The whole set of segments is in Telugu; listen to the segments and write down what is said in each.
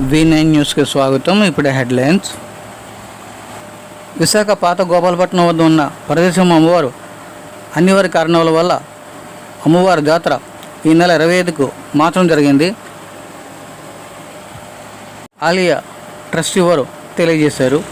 వి నైన్ న్యూస్కి స్వాగతం. ఇప్పుడే హెడ్లైన్స్. విశాఖ పాత గోపాలపట్నం వద్ద ఉన్న ప్రదేశం అమ్మవారు అనివార్య కారణాల వల్ల అమ్మవారి జాతర ఈ నెల ఇరవై ఐదుకు మార్చడం జరిగింది. ఆలియా ట్రస్టీ వారు తెలియజేశారు.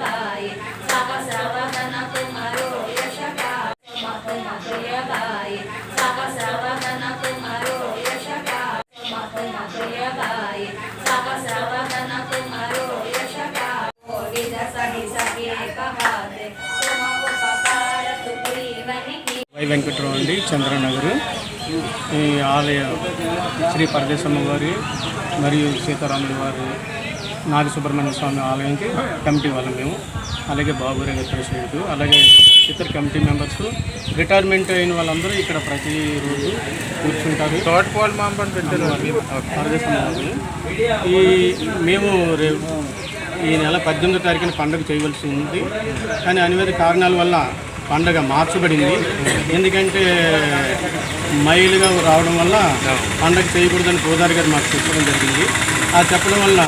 వై వెంకటరావు అండి చంద్రనగర్. ఈ ఆలయ శ్రీ పరదేశమ్మ వారి మరియు సీతారాముల వారి నాగ సుబ్రహ్మణ్య స్వామి ఆలయంకి కమిటీ వాళ్ళం మేము. అలాగే బాబురేగ ప్రెసిడెంట్ అలాగే ఇతర కమిటీ మెంబర్స్. రిటైర్మెంట్ అయిన వాళ్ళందరూ ఇక్కడ ప్రతిరోజు కూర్చుంటారు. తోటపాలు మాంపని పెట్టారు. ఈ మేము రే- ఈ నెల పద్దెనిమిదో తారీఖున పండుగ చేయవలసి ఉంది. కానీ అనివార్య కారణాల వల్ల పండగ మార్చబడింది. ఎందుకంటే మైలుగా రావడం వల్ల పండగ చేయకూడదని గోదావరి గారు మాకు చెప్పడం జరిగింది. ఆ చెప్పడం వల్ల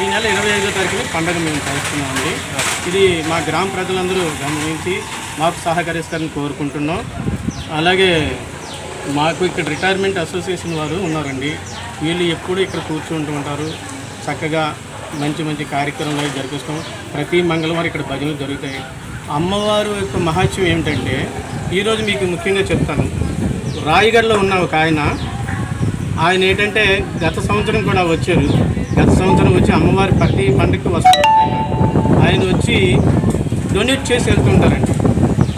ఈ నెల ఇరవై ఐదో తారీఖున పండగ మేము చేస్తున్నామండి. ఇది మా గ్రామ ప్రజలందరూ గమనించి మాకు సహకరిస్తారని కోరుకుంటున్నాం. అలాగే మాకు ఇక్కడ రిటైర్మెంట్ అసోసియేషన్ వారు ఉన్నారండి. వీళ్ళు ఎప్పుడు ఇక్కడ కూర్చుంటూ ఉంటారు. చక్కగా మంచి మంచి కార్యక్రమాలు అవి జరిపిస్తాం ప్రతి మంగళవారం ఇక్కడ భజనలు జరుగుతాయి. అమ్మవారు యొక్క మహత్యం ఏమిటంటే ఈరోజు మీకు ముఖ్యంగా చెప్తాను. రాయగఢలో ఉన్న ఒక ఆయన ఆయన ఏంటంటే గత సంవత్సరం కూడా వచ్చారు. గత సంవత్సరం వచ్చి అమ్మవారి ప్రతి పండుగకి వస్తారు ఆయన వచ్చి డొనేట్ చేసి వెళ్తుంటారండి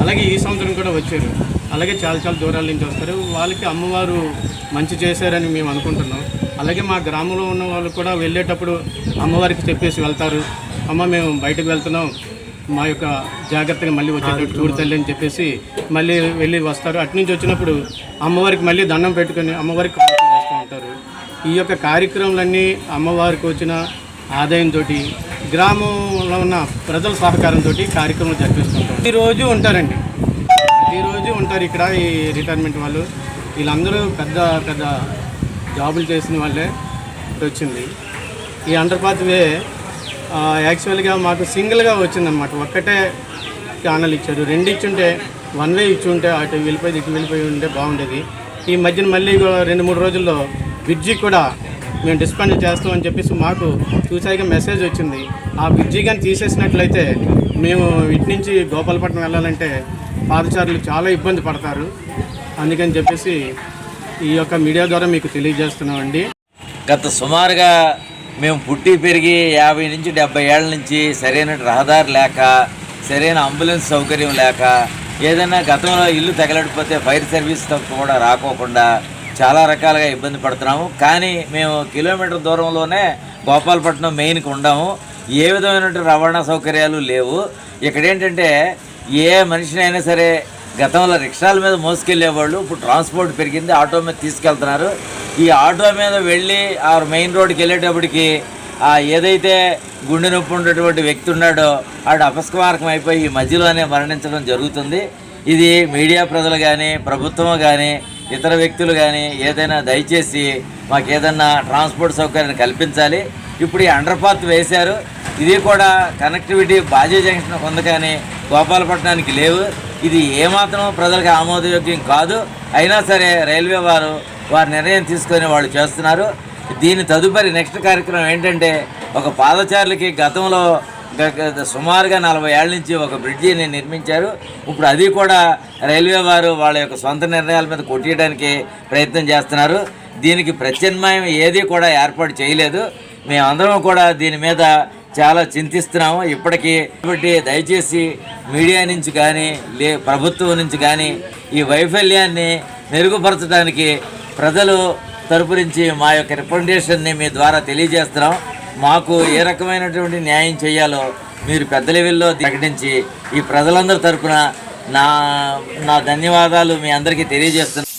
అలాగే ఈ సంవత్సరం కూడా వచ్చారు. అలాగే చాలా చాలా దూరాల నుంచి వస్తారు. వాళ్ళకి అమ్మవారు మంచి చేశారని మేము అనుకుంటున్నాం. అలాగే మా గ్రామంలో ఉన్న వాళ్ళు కూడా వెళ్ళేటప్పుడు అమ్మవారికి చెప్పేసి వెళ్తారు. అమ్మ మేము బయటకు వెళ్తున్నాం. మా యొక్క జాగ్రత్తగా మళ్ళీ వచ్చేటట్టు చూడు తల్లి అని చెప్పేసి మళ్ళీ వెళ్ళి వస్తారు. అటు నుంచి వచ్చినప్పుడు అమ్మవారికి మళ్ళీ దండం పెట్టుకొని అమ్మవారికి వేస్తూ ఉంటారు. ఈ యొక్క కార్యక్రమాలన్నీ అమ్మవారికి వచ్చిన ఆదాయంతో గ్రామంలో ఉన్న ప్రజల సహకారంతో కార్యక్రమం జరిపిస్తుంటాం ప్రతిరోజు ఉంటారండి. ప్రతిరోజు ఉంటారు ఇక్కడ ఈ రిటైర్మెంట్ వాళ్ళు. వీళ్ళందరూ పెద్ద పెద్ద జాబులు చేసిన వాళ్ళే వచ్చింది ఈ అండర్పాత్ వే ఆ, యాక్చువల్గా మాకు సింగిల్గా వచ్చిందనమాట ఒక్కటే ఛానల్ ఇచ్చారు. రెండు ఇచ్చుంటే వన్ వే ఇచ్చి ఉంటే అటు వెళ్ళిపోయి ఇటు వెళ్ళిపోయి ఉంటే బాగుండేది. ఈ మధ్యన మళ్ళీ రెండు మూడు రోజుల్లో బ్రిడ్జి కూడా మేము డిస్పాండ్ చేస్తామని చెప్పేసి మాకు చూసాక మెసేజ్ వచ్చింది. ఆ బ్రిడ్జి కానీ తీసేసినట్లయితే మేము ఇటు నుంచి గోపాలపట్నం వెళ్ళాలంటే పాదచారులు చాలా ఇబ్బంది పడతారు. అందుకని చెప్పేసి ఈ యొక్క మీడియా ద్వారా మీకు తెలియజేస్తున్నామండి. గత సుమారుగా మేము పుట్టి పెరిగి యాభై నుంచి డెబ్బై ఏళ్ళ నుంచి సరైన రహదారి లేక సరైన అంబులెన్స్ సౌకర్యం లేక ఏదైనా గతంలో ఇల్లు తగలడిపోతే ఫైర్ సర్వీస్ కూడా రాకోకుండా చాలా రకాలుగా ఇబ్బంది పడుతున్నాము. కానీ మేము కిలోమీటర్ దూరంలోనే గోపాలపట్నం మెయిన్కి ఉండాము. ఏ విధమైనటువంటి రవాణా సౌకర్యాలు లేవు. ఇక్కడ ఏంటంటే ఏ మనిషినైనా సరే గతంలో రిక్షాల మీద మోసుకెళ్ళేవాళ్ళు ఇప్పుడు ట్రాన్స్పోర్ట్ పెరిగింది ఆటో మీద తీసుకెళ్తున్నారు. ఈ ఆటో మీద వెళ్ళి ఆ మెయిన్ రోడ్కి వెళ్ళేటప్పటికి ఆ ఏదైతే గుండె నొప్పి ఉన్నటువంటి వ్యక్తి ఉన్నాడో ఆడు అపస్మారకం అయిపోయి ఈ మధ్యలోనే మరణించడం జరుగుతుంది. ఇది మీడియా ప్రజలు కానీ ప్రభుత్వం కానీ ఇతర వ్యక్తులు కానీ ఏదైనా దయచేసి మాకు ఏదైనా ట్రాన్స్పోర్ట్ సౌకర్యాన్ని కల్పించాలి. ఇప్పుడు ఈ అండర్పాత్ వేశారు. ఇది కూడా కనెక్టివిటీ బాజీ జంక్షన్ ఉంది కానీ గోపాలపట్నానికి లేవు. ఇది ఏమాత్రం ప్రజలకు ఆమోదయోగ్యం కాదు. అయినా సరే రైల్వే వారు వారి నిర్ణయం తీసుకొని వాళ్ళు చేస్తున్నారు. దీని తదుపరి నెక్స్ట్ కార్యక్రమం ఏంటంటే ఒక పాదచారులకి గతంలో సుమారుగా నలభై ఏళ్ళ నుంచి ఒక బ్రిడ్జిని నిర్మించారు. ఇప్పుడు అది కూడా రైల్వే వారు వాళ్ళ యొక్క సొంత నిర్ణయాల మీద కొట్టేయడానికి ప్రయత్నం చేస్తున్నారు. దీనికి ప్రత్యామ్నాయం ఏది కూడా ఏర్పాటు చేయలేదు. మేమందరం కూడా దీని మీద చాలా చింతిస్తున్నాము. ఇప్పటికీ కాబట్టి దయచేసి మీడియా నుంచి కానీ లే ప్రభుత్వం నుంచి కానీ ఈ వైఫల్యాన్ని మెరుగుపరచడానికి ప్రజలు తరపు నుంచి మా యొక్క రిప్రజెంటేషన్ని మీ ద్వారా తెలియజేస్తున్నాం. మాకు ఏ రకమైనటువంటి న్యాయం చేయాలో మీరు పెద్ద లెవెల్లో ప్రకటించి ఈ ప్రజలందరి తరపున నా నా ధన్యవాదాలు మీ అందరికీ తెలియజేస్తున్నాను